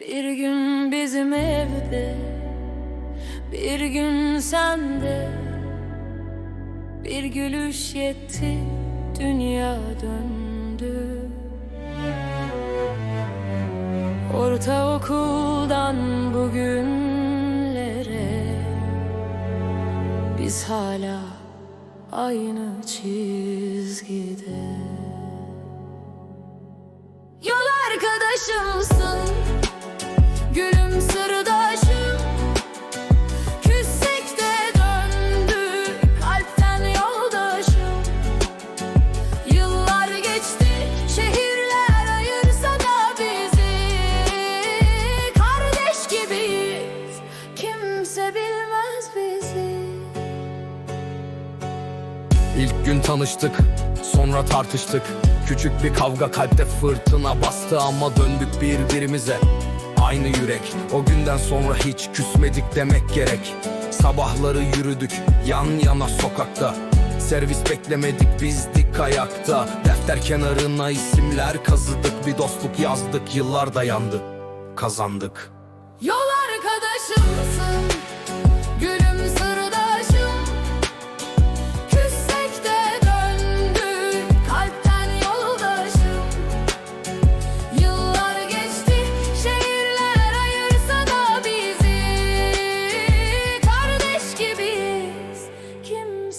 Bir gün bizim evde Bir gün sende. Bir gülüş yetti Dünya döndü. Ortaokuldan bugünlere Biz hala aynı çizgide. Yol arkadaşımsın İlk gün tanıştık, sonra tartıştık. Küçük bir kavga kalpte fırtına bastı ama döndük birbirimize. Aynı yürek, o günden sonra hiç küsmedik demek gerek. Sabahları yürüdük yan yana sokakta. Servis beklemedik bizdik ayakta. Defter kenarına isimler kazıdık Bir dostluk yazdık yıllar dayandı Kazandık. Yol arkadaşımsın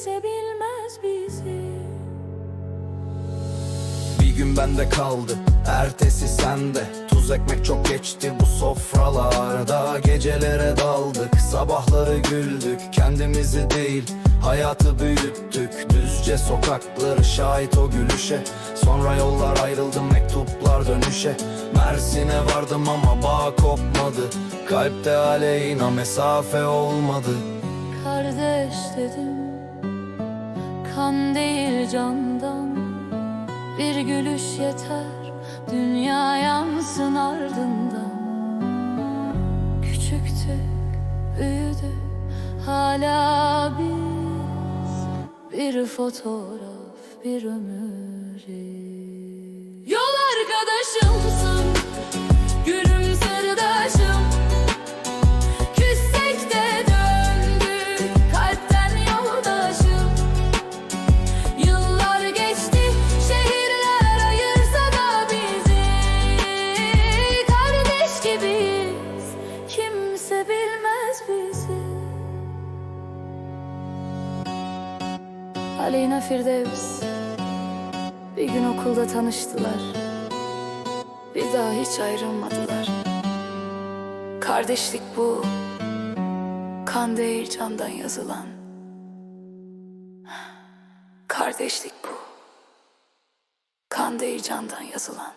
Kimse bilmez bizi. Bir gün bende kaldı, ertesi sende. Tuz ekmek çok geçti bu sofralarda. Gecelere daldık, sabahları güldük. Kendimizi değil, hayatı büyüttük. Düzce sokakları şahit o gülüşe. Sonra yollar ayrıldı, mektuplar dönüşe. Mersin'e vardım ama bağ kopmadı. Kalpte aleyhina mesafe olmadı. Kardeş dedim Kan değil candan Bir gülüş yeter. Dünya yansın ardından. Küçüktük büyüdü Hala biz. Bir fotoğraf bir ömür. Yol arkadaşımsın Aleyna Firdevs. Bir gün okulda tanıştılar. Bir daha hiç ayrılmadılar. Kardeşlik bu. Kan değil candan yazılan. Kardeşlik bu. Kan değil candan yazılan